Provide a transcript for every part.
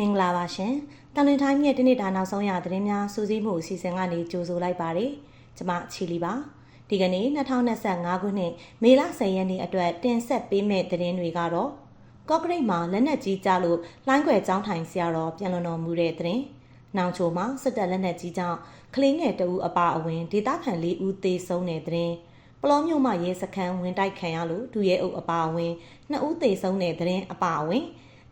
မင်္ဂလာပါရှင်။တန်လွင်တိုင်းရဲ့ဒီနေ့တာနောက်ဆုံးရသတင်းများစူးစီးမှုအစီအစဉ်ကနေကြိုဆိုလိုက်ပါတယ်။ကျွန်မချီလီပါ။ဒီကနေ့2025ခုနှစ်မေလ10ရက်နေ့အတွက်တင်ဆက်ပေးမယ့်သတင်းတွေကတော့ကော့ကရိတ်မှာလက်နက်ကြီးကြလို့လိုင်းခွဲចောင်းထိုင်ဆရာတော်ပြန်လွန်တော်မူတဲ့သတင်း။နောင်ချိုမှာစစ်တပ်လက်နက်ကြီးကြောင့်ကလင်းငယ်တအူအပါအဝင်ဒေသခံ၄ဦးသေဆုံးတဲ့သတင်း။ပလောမျိုးမှရဲစခန်းဝင်တိုက်ခံရလို့ဒူရဲအုပ်အပါအဝင်2ဦးသေဆုံးတဲ့သတင်းအပါအဝင်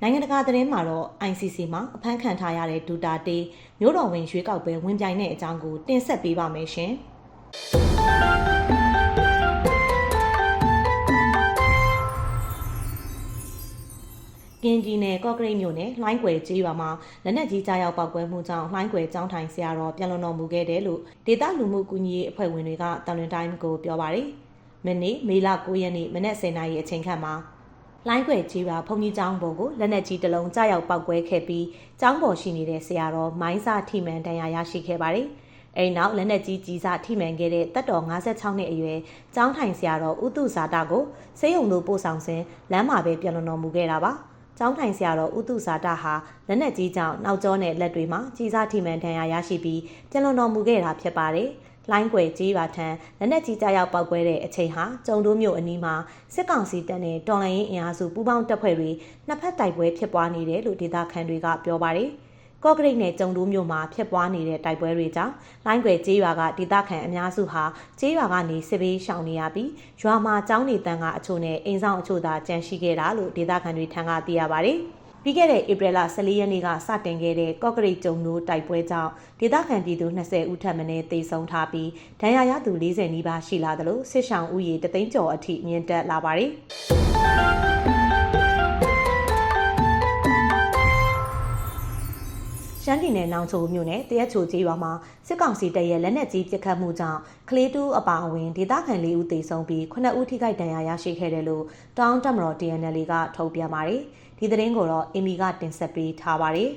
နိုင်ငံတကာသတင်းမှာတော့ ICC မှာအဖမ်းခံထားရတဲ့ဒူတာတေးမြို့တော်ဝင်ရွေးကောက်ပွဲဝင်ပြိုင်တဲ့အကြောင်းကိုတင်ဆက်ပေးပါမယ်ရှင်။ကင်းကြီးနယ်ကော့ကရိတ်မြို့နယ်လှိုင်းကွယ်ကျေးရွာမှာလက်နက်ကြီးကြားရောက်ပောက်ကွဲမှုကြောင့်လှိုင်းကွယ်ကျောင်းထိုင်ဆရာတော်ပြန်လွန်တော်မူခဲ့တယ်လို့ဒေသလူမှုကူညီရေးအဖွဲ့ဝင်တွေကတန်လွင်တိုင်းကိုပြောပါတယ်။မနေ့မေလ9ရက်နေ့မနက်10:00နာရီအချိန်ခန့်မှာ လိုင်းခွေကြီးပါဘုံကြီးကျောင်းပေါ်ကိုလက်နက်ကြီးတစ်လုံးကြားရောက်ပောက်ကွဲခဲ့ပြီးကျောင်းပေါ်ရှိနေတဲ့ဆရာတော်မိုင်းစာထိမှန်တန်ရာရရှိခဲ့ပါတယ်။အဲဒီနောက်လက်နက်ကြီးကြီးစားထိမှန်ခဲ့တဲ့တပ်တော်56နှစ်အရွယ်ကျောင်းထိုင်ဆရာတော်ဥတုဇာတာကိုစေယုံတို့ပို့ဆောင်စဉ်လမ်းမှာပဲပြန်လွန်တော်မူခဲ့တာပါ။ကျောင်းထိုင်ဆရာတော်ဥတုဇာတာဟာလက်နက်ကြီးကြောင့်နောက်ကျောနဲ့လက်တွေမှာကြီးစားထိမှန်ဒဏ်ရာရရှိပြီးပြန်လွန်တော်မူခဲ့တာဖြစ်ပါတယ်။ လိုင်းကွယ်ကြီးပါထံလက်နက်ကြီးကြားရောက်ပောက်ကွဲတဲ့အချိန်ဟာကျုံတို့မြို့အနီးမှာစစ်ကောင်စီတပ်နဲ့တော်လှန်ရေးအင်အားစုပူးပေါင်းတပ်ဖွဲ့တွေနှစ်ဖက်တိုက်ပွဲဖြစ်ပွားနေတယ်လို့ဒေသခံတွေကပြောပါတယ်။ကော့ကရိတ်နဲ့ကျုံတို့မြို့မှာဖြစ်ပွားနေတဲ့တိုက်ပွဲတွေကြောင့်လိုင်းကွယ်ကျေးရွာကဒေသခံအများစုဟာကျေးရွာကနေစစ်ဘေးရှောင်နေရပြီးရွာမှာကျောင်းနေတန်းကအချို့နဲ့အိမ်ဆောင်အချို့သာကြန့်ရှိခဲ့တာလို့ဒေသခံတွေထံကသိရပါတယ်။ ပြီးခဲ့တဲ့ဧပြီလ14ရက်နေ့ကစတင်ခဲ့တဲ့ကော့ကရိတ်ကျုံတို့တိုက်ပွဲကြောင့်ဒေသခံပြည်သူ20ဦးထပ်မံတေဆုံးထားပြီးဒဏ်ရာရသူ40နီးပါးရှိလာသလိုစစ်ဆောင်ဥယေတသိန်းကျော်အထိမြင့်တက်လာပါတယ် ပြည်နယ်နောင်ချိုမြို့နယ်တရက်ချိုကျေးရွာမှာစစ်ကောင်စီတပ်ရဲ့လက်နက်ကြီးပစ်ခတ်မှုကြောင့်ကလေးတူးအပါအဝင်ဒေသခံ၄ဦးသေဆုံးပြီး9ဦးထိခိုက်ဒဏ်ရာရရှိခဲ့တယ်လို့တောင်းတမတော် TNL ကထုတ်ပြန်ပါတယ်။ဒီသတင်းကိုတော့အီမီကတင်ဆက်ပေးထားပါတယ်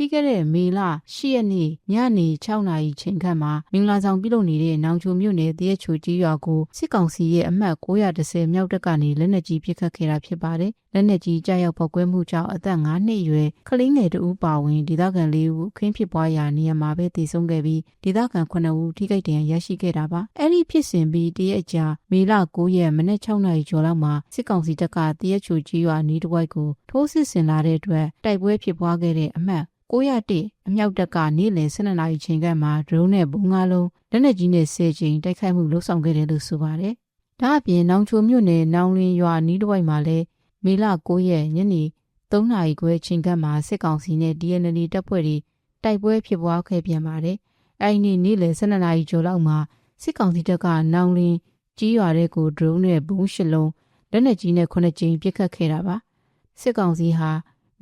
ပြီးခဲ့တဲ့မေလ10ရက်နေ့ညနေ6နာရီချိန်ခန့်မှာမင်္ဂလာဆောင်ပြုလုပ်နေတဲ့နောင်ချိုမြို့နယ်တရက်ချိုကြီးရွာကိုစစ်ကောင်စီရဲ့အမှတ်930မြောက်တပ်ကနေလက်နက်ကြီးပစ်ခတ်ခဲ့တာဖြစ်ပါတယ်။လက်နက်ကြီးကြားရောက်ပေါက်ကွဲမှုကြောင့်အသက်9နှစ်အရွယ်ကလေးငယ်တဦးပါဝင်ဒေသခံ၄ဦးအခင်းဖြစ်ပွားရာနေရာမှာပဲတည်ဆုံခဲ့ပြီးဒေသခံ9ဦးထိခိုက်ဒဏ်ရာရရှိခဲ့တာပါ။အဲ့ဒီဖြစ်စဉ်ပြီးတရက်ကြာမေလ9ရက်မနေ့6နာရီကျော်လောက်မှာစစ်ကောင်စီတပ်ကတရက်ချိုကြီးရွာနီးတစ်ဝိုက်ကိုထိုးစစ်ဆင်လာတဲ့အတွက်တိုက်ပွဲဖြစ်ပွားခဲ့တဲ့အမှတ်901အမြောက်တပ်ကနေ့လယ်12နာရီချိန်ကမှဒရုန်းနဲ့ဘုံငါလုံးလက်နက်ကြီးနဲ့ဆယ်ချိန်တိုက်ခိုက်မှုလှုပ်ဆောင်ခဲ့တယ်လို့ဆိုပါတယ်။ဒါအပြင်နောင်ချိုမြို့နယ်နောင်လင်းရွာနီးတစ်ဝိုက်မှာလည်းမေလ9ရက်ညနေ3နာရီခွဲချိန်ကမှစစ်ကောင်စီနဲ့ DNL တပ်ဖွဲ့တွေတိုက်ပွဲဖြစ်ပွားခဲ့ပြန်ပါတယ်။အဲဒီနေ့နေ့လယ်12နာရီကျော်လောက်မှာစစ်ကောင်စီတပ်ကနောင်လင်းကြီးရွာတဲ့ကိုဒရုန်းနဲ့ဘုံရှလုံးလက်နက်ကြီးနဲ့9ကြိမ်ပစ်ခတ်ခဲ့တာပါ။စစ်ကောင်စီဟာ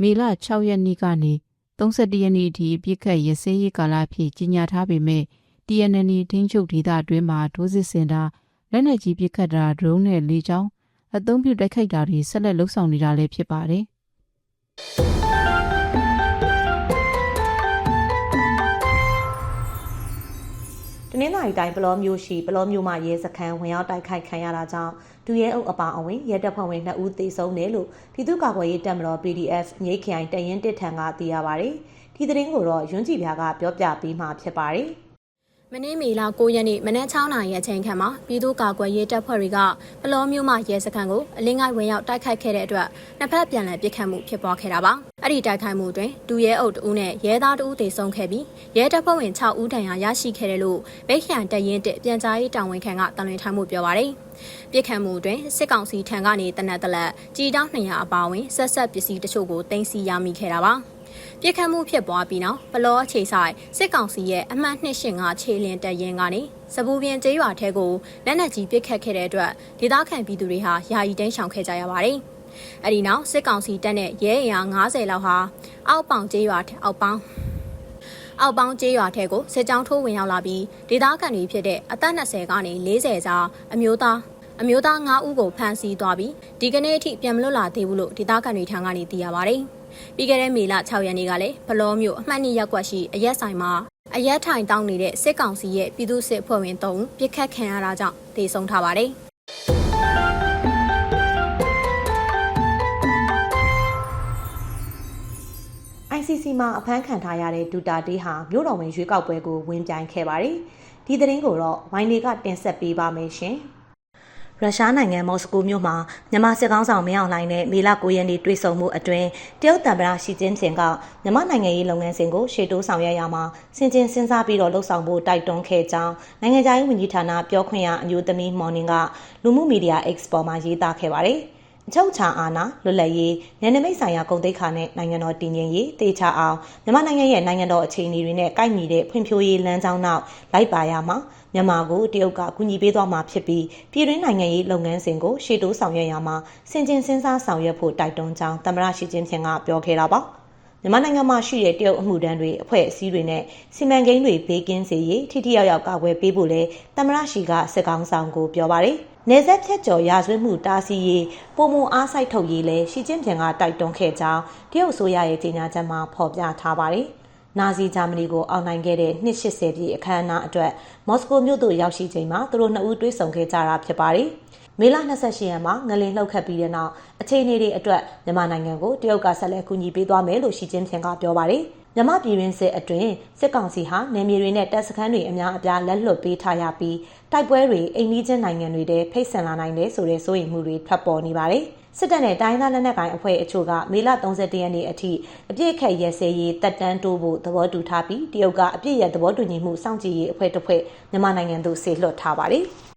မေလ6ရက်နေ့ကနေ 31ရက်နေ့အထိပြစ်ခတ်ရစဲရေးကာလဖြစ်ကြီးညာထားပေမဲ့ TNN ထင်းချုပ်ဒေသအတွင်းမှာဒိုးစစ်စင်တာလက်နက်ကြီးပစ်ခတ်တာဒရုန်းနဲ့လေကြောင်းအသုံးပြုတိုက်ခိုက်တာတွေဆက်လက်လှုပ်ဆောင်နေတာလည်းဖြစ်ပါတယ် နင်္သာရီတိုင်းပလောမျိုးရှိပလောမျိုးမှရဲစခန်းဝင်ရောက်တိုက်ခိုက်ခံရတာကြောင့်ဒူရဲအုပ်အပါအဝင်ရဲတပ်ဖွဲ့ဝင်2ဦးသေဆုံးတယ်လို့ပြည်သူ့ကာကွယ်ရေးတပ်မတော် PDF မြိတ်ခိုင်တရင်တစ်ထံကသိရပါဗျ။ဒီသတင်းကိုတော့ရွန်းကြည်ပြားကပြောပြပေးမှာဖြစ်ပါတယ်။ မနေ့မေလ9ရက်နေ့မနက်6နာရီအချိန်ခန့်မှာပြည်သူ့ကာကွယ်ရေးတပ်ဖွဲ့တွေကပလောမျိုးမှရဲစခန်းကိုအလင်းငိုက်ဝင်ရောက်တိုက်ခိုက်ခဲ့တဲ့အတွက်နှစ်ဖက်ပြန်လည်ပစ်ခတ်မှုဖြစ်ပွားခဲ့တာပါ။အဲ့ဒီတိုက်ခိုက်မှုတွင်ဒူရဲအုပ်တဦးနဲ့ရဲသားတဦးသေဆုံးခဲ့ပြီးရဲတပ်ဖွဲ့ဝင်6ဦးဒဏ်ရာရရှိခဲ့တယ်လို့ဗိတ်ခရိုင်တရင်တပြန်ကြားရေးတာဝန်ခံကတန်လွင်ထိုင်မှုပြောပါရယ်။ပြစ်ခတ်မှုတွင်စစ်ကောင်စီထံကနေတနက်တလက်ကြီးတောင်း200အပါအဝင်ဆက်ဆက်ပစ္စည်းတချို့ကိုတင်စီရမိခဲ့တာပါ။ ပြစ်ခတ်မှုဖြစ်ပွားပြီးနောက်ဘလောအခြေဆိုင်စစ်ကောင်စီရဲ့အမှတ်285ခြေလင်းတပ်ရင်းကနေစပူပြင်းကျေးရွာထဲကိုလက်နက်ကြီးပစ်ခတ်ခဲ့တဲ့အတွက်ဒေသခံပြည်သူတွေဟာယာယီတိမ်းရှောင်ခဲ့ကြရပါတယ်။အဲဒီနောက်စစ်ကောင်စီတပ်နဲ့ရဲအင်အား90လောက်ဟာအောက်ပေါင်ကျေးရွာအောက်ပေါင်းအောက်ပေါင်းကျေးရွာထဲကိုစစ်ကြောင်းထိုးဝင်ရောက်လာပြီးဒေသခံတွေဖြစ်တဲ့အသက်20ကနေ40ကြားအမျိုးသား အမျိုးသား9ဦးကိုဖမ်းဆီးသွားပြီးဒီကနေ့အထိပြန်မလွတ်လာသေးဘူးလို့ဒေသခံတွေထံကနေသိရပါဗျ။ပြီးခဲ့တဲ့မေလ6ရက်နေ့ကလည်းဘလောမျိုးအမှတ်နှစ်ရက်ကွက်ရှိအရက်ဆိုင်မှာအရက်ထိုင်တောင်းနေတဲ့စစ်ကောင်စီရဲ့ပြည်သူ့စစ်ဖွဲ့ဝင်3ဦးပြစ်ခတ်ခံရတာကြောင့်ဒေဆုံးထားပါတယ်။ ICC မှာအဖမ်းခံထားရတဲ့ဒူတာတေးဟာမြို့တော်ဝင်ရွေးကောက်ပွဲကိုဝင်ပြိုင်ခဲ့ပါတယ်။ဒီသတင်းကိုတော့ဝိုင်းတွေကတင်ဆက်ပေးပါမယ်ရှင်။ ရုရှားနိုင်ငံမော်စကိုမြို့မှာမြန်မာစစ်ကောင်ဆောင်မင်းအောင်လှိုင်နဲ့မေလ9ရက်နေ့တွေ့ဆုံမှုအတွင်းတရုတ်တံပရာရှီကျင်းစင်ကမြန်မာနိုင်ငံရေးလုပ်ငန်းစဉ်ကိုရှေ့တိုးဆောင်ရွက်ရမှာစင်ကျင်စဉ်းစားပြီးတော့လှုပ်ဆောင်ဖို့တိုက်တွန်းခဲ့ကြောင်းနိုင်ငံခြားရေးဝန်ကြီးဌာနပြောခွင့်ရအမျိုးသမီးမော်နင်ကလူမှုမီဒီယာ X ပေါ်မှာရေးသားခဲ့ပါတယ်။ အချုပ်ချာအာဏာလွတ်လပ်ရေးနယ်နိမိတ်ဆိုင်ရာကုန်သိက္ခာနဲ့နိုင်ငံတော်တည်ငြိမ်ရေးတေချာအောင်မြန်မာနိုင်ငံရဲ့နိုင်ငံတော်အခြေအနေတွေနဲ့ကိုက်ညီတဲ့ဖွံ့ဖြိုးရေးလမ်းကြောင်းနောက်လိုက်ပါရမှာမြန်မာကိုတရုတ်ကကူညီပေးသွားမှာဖြစ်ပြီးပြည်တွင်းနိုင်ငံရေးလုပ်ငန်းစဉ်ကိုရှေ့တိုးဆောင်ရွက်ရမှာစင်ကျင်စဉ်းစားဆောင်ရွက်ဖို့တိုက်တွန်းကြောင်းသမ္မတရှီကျင်းဖျင်ကပြောခဲ့တာပါ မြန်မာနိုင်ငံမှာရှိတဲ့တရုတ်အမှုတန်းတွေအဖွဲ့အစည်းတွေနဲ့စီမံကိန်းတွေဘေးကင်းစေရေးထိထိရောက်ရောက်ကာကွယ်ပေးဖို့လဲသမ္မတရှီကစစ်ကောင်ဆောင်ကိုပြောပါတယ်။နေဆက်ဖြတ်ကျော်ရာဇဝတ်မှုတားဆီးရေးပုံမအားစိုက်ထုတ်ရေးလဲရှီကျင်းဖျင်ကတိုက်တွန်းခဲ့ကြောင်းတရုတ်အစိုးရရဲ့ကြေညာချက်မှာဖော်ပြထားပါတယ်။နာဇီဂျာမနီကိုအောင်နိုင်ခဲ့တဲ့နှစ်80ပြည့်အခမ်းအနားအတွက်မော်စကိုမြို့သို့ရောက်ရှိချိန်မှာသူတို့နှစ်ဦးတွေ့ဆုံခဲ့ကြတာဖြစ်ပါတယ်။ မေလ28ရက်မှာငလင်လှုပ်ခတ်ပြီးတဲ့နောက်အခြေအနေတွေအတွက်မြန်မာနိုင်ငံကိုတရုတ်ကဆက်လက်ကူညီပေးသွားမယ်လို့ရှီကျင်းဖျင်ကပြောပါတယ်။မြန်မာပြည်ရင်းစစ်အတွင်းစစ်ကောင်စီဟာနယ်မြေတွေနဲ့တပ်စခန်းတွေအများအပြားလက်လွတ်ပေးထားရပြီးတိုက်ပွဲတွေအိမ်နီးချင်းနိုင်ငံတွေထဲဖိတ်ဆင်လာနိုင်တယ်ဆိုတဲ့စိုးရိမ်မှုတွေထွက်ပေါ်နေပါတယ်။စစ်တပ်နဲ့တိုင်းသားလက်နက်ကိုင်အဖွဲ့အချို့ကမေလ31ရက်နေ့အထိအပြစ်ခတ်ရဲစဲရေးတက်တန်းတိုးဖို့သဘောတူထားပြီးတရုတ်ကအပြစ်ရဲ့သဘောတူညီမှုစောင့်ကြည့်ရေးအဖွဲ့တစ်ဖွဲ့မြန်မာနိုင်ငံသို့ဆေလွှတ်ထားပါတယ်။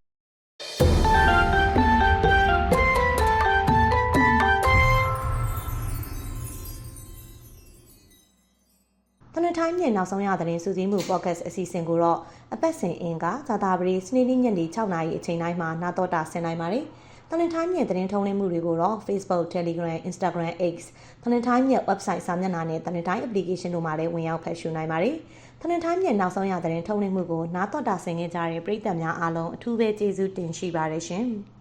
တနင်္ထိုင်းမြေနောက်ဆုံးရသတင်းစုစည်းမှု podcast အစီအစဉ်ကိုတော့အပတ်စဉ်အင်ကဇာတာပရိစနေနေ့ညနေ6နာရီအချိန်တိုင်းမှာနာတော်တာဆင်နိုင်ပါတယ်။တနင်္ထိုင်းမြေသတင်းထုံးလင်းမှုတွေကိုတော့ Facebook, Telegram, Instagram, X တနင်္ထိုင်းမြေ website စာမျက်နှာနဲ့တနင်္ထိုင်း application တို့မှာလည်းဝင်ရောက်ဖတ်ရှုနိုင်ပါတယ်။တနင်္ထိုင်းမြေနောက်ဆုံးရသတင်းထုံးလင်းမှုကိုနာတော်တာဆင်ခဲ့ကြတဲ့ပရိသတ်များအားလုံးအထူးပဲကျေးဇူးတင်ရှိပါတယ်ရှင်။